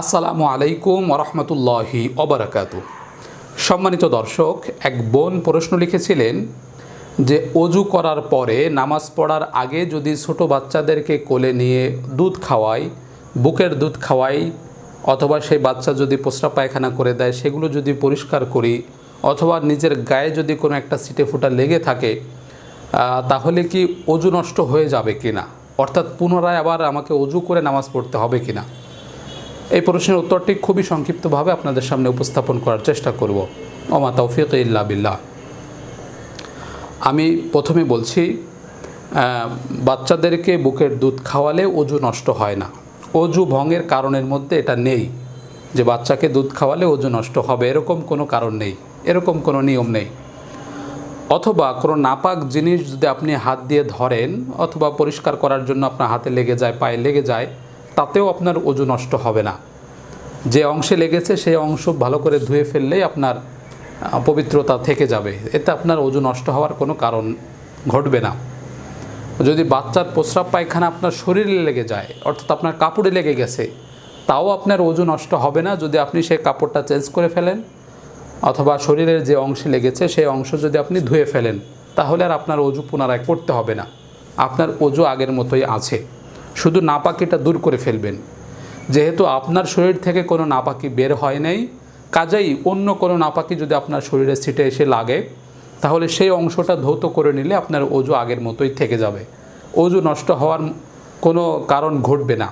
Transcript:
আসসালামু আলাইকুম ওরহমতুল্লাহি অবরাকাতু সম্মানিত দর্শক, এক বোন প্রশ্ন লিখেছিলেন যে অজু করার পরে নামাজ পড়ার আগে যদি ছোট বাচ্চাদেরকে কোলে নিয়ে দুধ খাওয়াই, বুকের দুধ খাওয়াই, অথবা সেই বাচ্চা যদি প্রস্রাব পায়খানা করে দেয়, সেগুলো যদি পরিষ্কার করি, অথবা নিজের গায়ে যদি কোনো একটা সিটে ফুটা লেগে থাকে তাহলে কি অজু নষ্ট হয়ে যাবে কিনা? অর্থাৎ পুনরায় আবার আমাকে অজু করে নামাজ পড়তে হবে কিনা? এই প্রশ্নের উত্তরটি খুবই সংক্ষিপ্তভাবে আপনাদের সামনে উপস্থাপন করার চেষ্টা করব। ওমা তৌফিক ইল্লা বিল্লাহ। আমি প্রথমে বলছি বাচ্চাদেরকে বুকের দুধ খাওয়ালে অজু নষ্ট হয় না। অজু ভঙ্গের কারণের মধ্যে এটা নেই। যে বাচ্চাকে দুধ খাওয়ালে অজু নষ্ট হবে, এরকম কোনো কারণ নেই। এরকম কোনো নিয়ম নেই। অথবা কোনো নাপাক জিনিস যদি আপনি হাত দিয়ে ধরেন, অথবা পরিষ্কার করার জন্য আপনার হাতে লেগে যায়, পায়ে লেগে যায় তাতেও আপনার ওজু নষ্ট হবে না। যে অংশে লেগেছে সেই অংশ ভালো করে ধুয়ে ফেললেই আপনার পবিত্রতা থেকে যাবে। এতে আপনার ওজু নষ্ট হওয়ার কোনো কারণ ঘটবে না। যদি বাচ্চার প্রস্রাব পায়খানা আপনার শরীরে লেগে যায়, অর্থাৎ আপনার কাপড়ে লেগে গেছে, তাও আপনার ওজু নষ্ট হবে না যদি আপনি সেই কাপড়টা চেঞ্জ করে ফেলেন, অথবা শরীরের যে অংশে লেগেছে সেই অংশ যদি আপনি ধুয়ে ফেলেন, তাহলে আর আপনার অজু পুনরায় করতে হবে না। আপনার অজু আগের মতোই আছে। শুধু নাপাকিটা দূর করে ফেলবেন। যেহেতু আপনার শরীর থেকে কোনো নাপাকি বের হয় নাই, কাজেই অন্য কোনো নাপাকি যদি আপনার শরীরে ছিটে এসে লাগে, তাহলে সেই অংশটা ধৌত করে নিলে আপনার অজু আগের মতোই থেকে যাবে। অজু নষ্ট হওয়ার কোনো কারণ ঘটবে না।